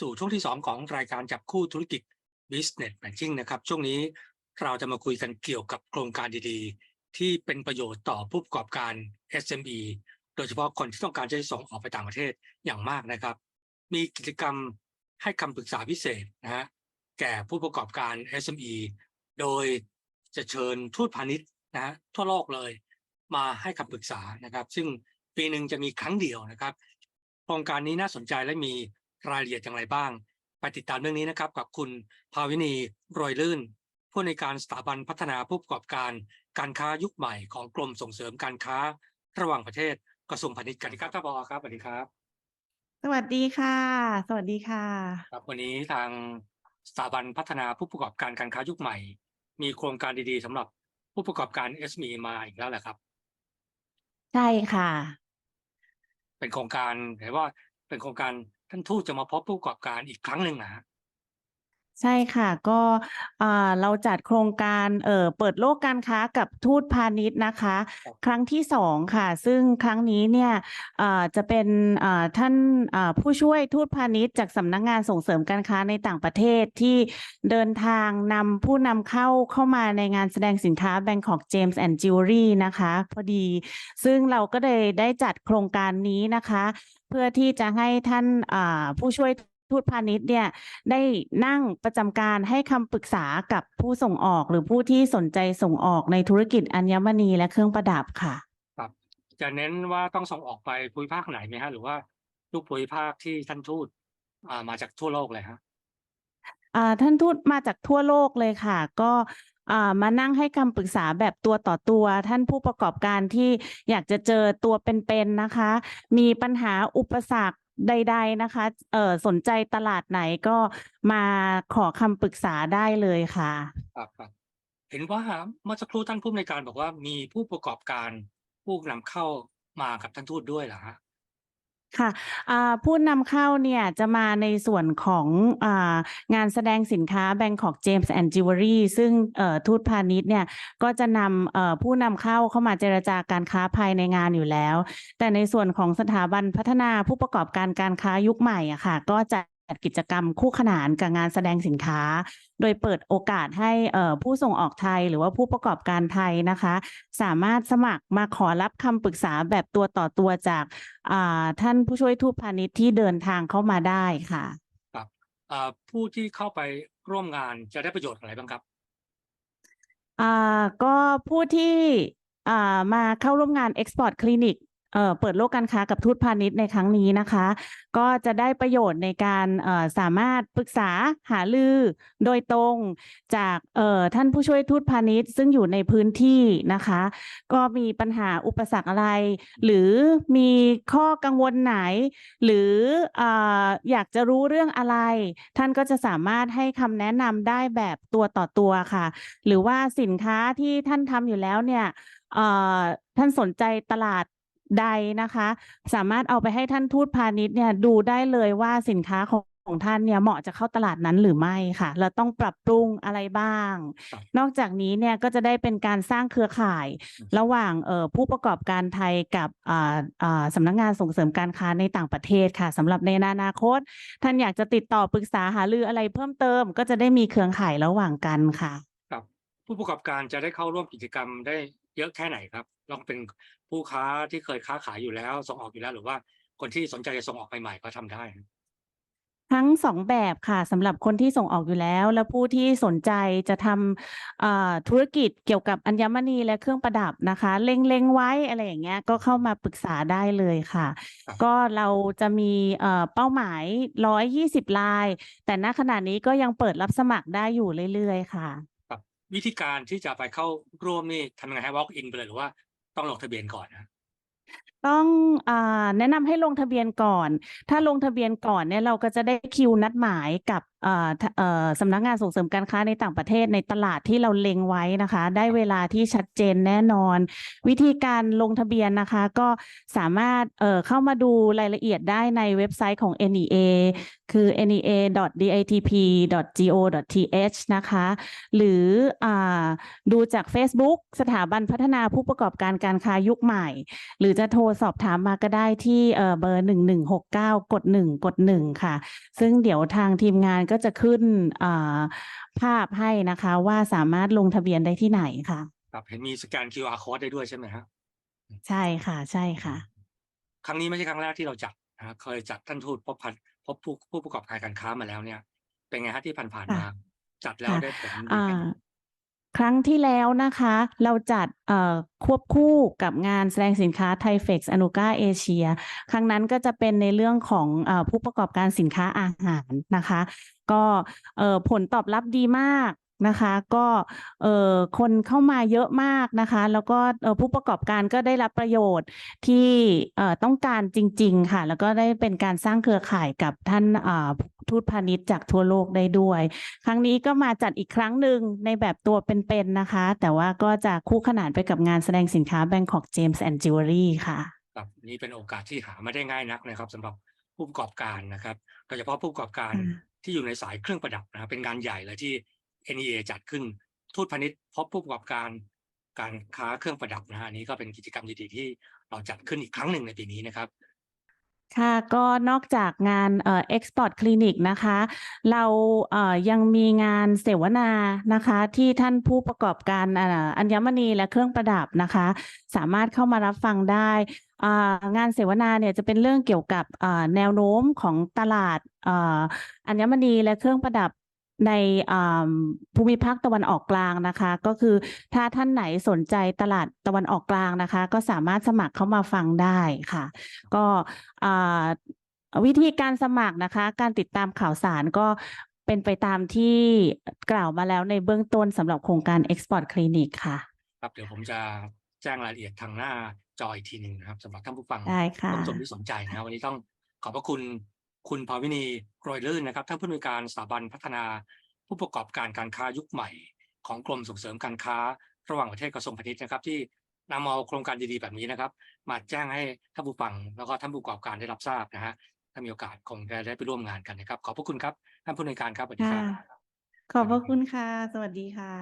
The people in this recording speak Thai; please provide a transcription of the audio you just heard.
สู่ช่วงที่ 2 ของรายการจับคู่ธุรกิจ Business Matching นะครับ ช่วงนี้เราจะมาคุยกันเกี่ยวกับโครงการดีๆ ที่เป็นประโยชน์ต่อผู้ประกอบการ SME โดยเฉพาะคนที่ต้องการจะส่งออกไปต่างประเทศอย่างมากนะครับ มีกิจกรรมให้คำปรึกษาพิเศษนะฮะแก่ผู้ประกอบการ SME โดยจะเชิญทูตพาณิชย์นะฮะทั่วโลกเลยมาให้คำปรึกษานะครับ ซึ่งปีหนึ่งจะมีครั้งเดียวนะครับโครงการนี้น่าสนใจและมี รายละเอียดอย่างไรบ้าง ไปติดตามเรื่องนี้นะครับกับคุณภาวินีโรยลื่น ผู้ในวยการสถาบันพัฒนาผู้ประกอบการ การค้ายุคใหม่ของกรมส่งเสริมการค้า ระหว่างประเทศกระทรวงพาณิชย์กันครับท่านผอครับสวัสดีครับ สวัสดีค่ะ สวัสดีค่ะ ครับวันนี้ทางสถาบันพัฒนาผู้ประกอบการการค้ายุคใหม่ มีโครงการดีๆสำหรับผู้ประกอบการ SME มาอีกแล้วแหละครับ ใช่ค่ะ เป็นโครงการเห็นว่าเป็นโครงการ ท่านทูตจะมาพบผู้ประกอบการอีกครั้งหนึ่งนะฮะ ใช่ค่ะ ก็อ่าเราจัดโครงการเอ่อเปิดโลกการค้ากับทูตพาณิชย์นะคะ ครั้งที่สองค่ะ ซึ่งครั้งนี้เนี่ยอ่าจะเป็นอ่าท่านอ่าผู้ช่วยทูตพาณิชย์จากสำนักงานส่งเสริมการค้าในต่างประเทศที่เดินทางนำผู้นำเข้าเข้ามาในงานแสดงสินค้า Bangkok James and Jewelry นะคะ พอดี ซึ่งเราก็เลยได้จัดโครงการนี้นะคะ เพื่อที่จะให้ท่านอ่าผู้ช่วย ทูตพาณิชย์เนี่ยได้นั่งประจำการให้คำปรึกษากับผู้ส่งออกหรือผู้ที่สนใจส่งออกในธุรกิจอัญมณีและเครื่องประดับค่ะครับจะเน้นว่าต้องส่งออกไปภูมิภาคไหนไหมฮะหรือว่าทุกภูมิภาคที่ท่านทูตอ่ามาจากทั่วโลกเลยฮะอ่าท่านทูตมาจากทั่วโลกเลยค่ะ ก็อ่ามานั่งให้คำปรึกษาแบบตัวต่อตัว ท่านผู้ประกอบการที่อยากจะเจอตัวเป็นๆนะคะ มีปัญหาอุปสรรค ใด ๆนะคะ เอ่อสนใจตลาดไหนก็มาขอคำปรึกษาได้เลยค่ะ ครับครับเห็นว่าเมื่อสักครู่ท่านผู้อำนวยการบอกว่ามีผู้ประกอบการผู้นำเข้ามากับท่านทูตด้วยเหรอฮะ ค่ะอ่าผู้นำเข้าเนี่ยจะมาในส่วนของอางานแสดงสินค้า Bangkok James and Jewelry ซึ่ซึ่งทูตพาณิชย์เนี่ยก็จะนำผู้นำเข้าเข้ามาเจรจาการค้าภายในงานอยู่แล้ว แต่ในส่วนของสถาบันพัฒนาผู้ประกอบการการค้ายุคใหม่อะค่ะ ก็จะ จัดกิจกรรมคู่ขนานกับงานแสดงสินค้า โดยเปิดโอกาสให้เอ่อผู้ส่งออกไทยหรือว่าผู้ประกอบการไทยนะคะ สามารถสมัครมาขอรับคำปรึกษาแบบตัวต่อตัวจากอ่าท่านผู้ช่วยทูตพาณิชย์ที่เดินทางเข้ามาได้ค่ะครับอ่าผู้ที่เข้าไปร่วมงานจะได้ประโยชน์อะไรบ้างครับอ่าก็ผู้ที่อ่ามาเข้าร่วมงาน Export Clinic เอ่อเปิดโลกการค้ากับทูตพาณิชย์ในครั้งนี้นะคะ ก็จะได้ประโยชน์ในการเอ่อสามารถปรึกษาหารือโดยตรงจากเอ่อท่านผู้ช่วยทูตพาณิชย์ ซึ่งอยู่ในพื้นที่นะคะ ก็มีปัญหาอุปสรรคอะไร หรือมีข้อกังวลไหน หรืออ่าอยากจะรู้เรื่องอะไร ท่านก็จะสามารถให้คำแนะนำได้แบบตัวต่อตัวค่ะ หรือว่าสินค้าที่ท่านทำอยู่แล้วเนี่ยเอ่อท่านสนใจตลาด ใดนะคะ สามารถเอาไปให้ท่านทูตพาณิชย์เนี่ยดูได้เลยว่าสินค้าของของท่านเนี่ยเหมาะจะเข้าตลาดนั้นหรือไม่ค่ะ เราต้องปรับปรุงอะไรบ้างครับนอกจากนี้เนี่ยก็จะได้เป็นการสร้างเครือข่าย ระหว่างเอ่อผู้ประกอบการไทยกับอ่าอ่าสำนักงานส่งเสริมการค้าในต่างประเทศค่ะสำหรับในอนาคต ท่านอยากจะติดต่อปรึกษาหารืออะไรเพิ่มเติม ก็จะได้มีเครือข่ายระหว่างกันค่ะ ครับ ผู้ประกอบการจะได้เข้าร่วมกิจกรรมได้ เยอะแค่ไหนครับลองเป็นผู้ค้าที่เคยค้าขายอยู่แล้ว ส่งออกอยู่แล้ว หรือว่าคนที่สนใจจะส่งออกใหม่ๆก็ทำได้นะทั้งสองแบบค่ะสำหรับคนที่ส่งออกอยู่แล้ว และผู้ที่สนใจจะทำอ่าธุรกิจเกี่ยวกับอัญมณีและเครื่องประดับนะคะ เล็งๆไว้อะไรอย่างเงี้ยก็เข้ามาปรึกษาได้เลยค่ะครับก็เราจะมีเอ่อเป้าหมาย 120 ลาย แต่ณขณะนี้ก็ยังเปิดรับสมัครได้อยู่เรื่อยๆ ค่ะครับ วิธีการที่จะไปเข้าร่วมนี่ทำยังไงให้ walk in ไปเลยหรือว่าต้องลงทะเบียนก่อนนะต้องอแนะนำให้ลงทะเบียนก่อน ถ้าลงทะเบียนก่อนเนี่ยเราก็จะได้คิวนัดหมายกับ สำนักงานส่งเสริมการค้าในต่างประเทศในตลาดที่เราเล็งไว้นะคะ ได้เวลาที่ชัดเจนแน่นอน วิธีการลงทะเบียนนะคะ ก็สามารถเเข้ามาดูรายละเอียดได้ในเว็บไซต์ของ NEA คือ nea.ditp.go.th นะคะ หรืออดูจาก Facebook สถาบันพัฒนาผู้ประกอบการการค้ายุคใหม่ หรือจะโทรสอบถามมาก็ได้ที่เเบอร์หนึ่งหนึ่งหกเก้ากดหนึ่งกดหนึ่งค่ะ ซึ่งเดี๋ยวทางทีมงานก็จะขึ้นอ่าภาพให้นะคะว่าสามารถลงทะเบียนได้ที่ไหนค่ะครับเห็นมีสแกน QR code ได้ด้วยใช่ไหมฮะใช่ค่ะ ใช่ค่ะ ครั้งนี้ไม่ใช่ครั้งแรกที่เราจัดนะฮะเคยจัดท่านทูตพบพันพบผู้ผู้ประกอบการการค้ามาแล้วเนี่ย เป็นไงฮะที่ผ่านๆมาค่ะจัดแล้วค่ะได้ผลดีอ่าไหมค รั้งที่แล้วนะคะ เราจัดควบคู่กับงานแสดงสินค้าไทเฟกซ์อนุก้าเอเชีย ครั้งนั้นก็จะเป็นในเรื่องของอผู้ประกอบการสินค้าอาหารนะคะ ก็ผลตอบรับดีมาก นะคะ ก็เอ่อคนเข้ามาเยอะมากนะคะ แล้วก็เอ่อผู้ประกอบการก็ได้รับประโยชน์ที่เอ่อต้องการจริง ๆ ค่ะ แล้วก็ได้เป็นการสร้างเครือข่ายกับท่านอ่าทูตพาณิชย์จากทั่วโลกได้ด้วย ครั้งนี้ก็มาจัดอีกครั้งหนึ่งในแบบตัวเป็นๆนะคะ แต่ว่าก็จะคู่ขนานไปกับงานแสดงสินค้า Bangkok James and Jewelry ค่ะครับนี่เป็นโอกาสที่หาไม่ได้ง่ายนักนะครับสำหรับผู้ประกอบการนะครับโดยเฉพาะผู้ประกอบการค่ะที่อยู่ในสายเครื่องประดับนะครับเป็นงานใหญ่เลยที่ NEA จัดขึ้น ทูตพาณิชย์พบผู้ประกอบการการค้าเครื่องประดับนะฮะนี้ก็เป็นกิจกรรมดีๆที่เราจัดขึ้นอีกครั้งหนึ่งในปีนี้นะครับค่ะก็นอกจากงานเอ่อ Export Clinic นะคะ เราเยังมีงานเสวนานะคะ ที่ท่านผู้ประกอบการอ,อัญมณีและเครื่องประดับนะคะ สามารถเข้ามารับฟังได้งานเสวนาเนี่ยจะเป็นเรื่องเกี่ยวกับแนวโน้มของตลาดอัญมณีและเครื่องประดับ ในอ่าภูมิภาคตะวันออกกลางนะคะ ก็คือถ้าท่านไหนสนใจตลาดตะวันออกกลางนะคะ ก็สามารถสมัครเข้ามาฟังได้ค่ะ ก็อ่าวิธีการสมัครนะคะ การติดตามข่าวสารก็เป็นไปตามที่กล่าวมาแล้วในเบื้องต้นสำหรับโครงการ Export Clinic ค่ะ ครับ เดี๋ยวผมจะแจ้งรายละเอียดทางหน้าจออีกทีหนึ่งนะครับสำหรับท่านผู้ฟังได้ค่ะท่านผู้ชมที่สนใจนะครับวันนี้ต้องขอบพระคุณ คุณภาวินีโรยลื่นนะครับท่านผู้อำนวยการสถาบันพัฒนา ผู้ประกอบการการค้ายุคใหม่ ของกรมส่งเสริมการค้า ระหว่างประเทศกระทรวงพาณิชย์นะครับที่นำเอาโครงการดีๆแบบนี้นะครับ มาแจ้งให้ท่านผู้ฟังแล้วก็ท่านผู้ประกอบการได้รับทราบนะฮะถ้ามีโอกาสคงจะได้ไปร่วมงานกันนะครับ ขอบพระคุณครับท่านผู้อำนวยการครับสวัสดีครับขอบพระคุณค่ะ สวัสดีค่ะ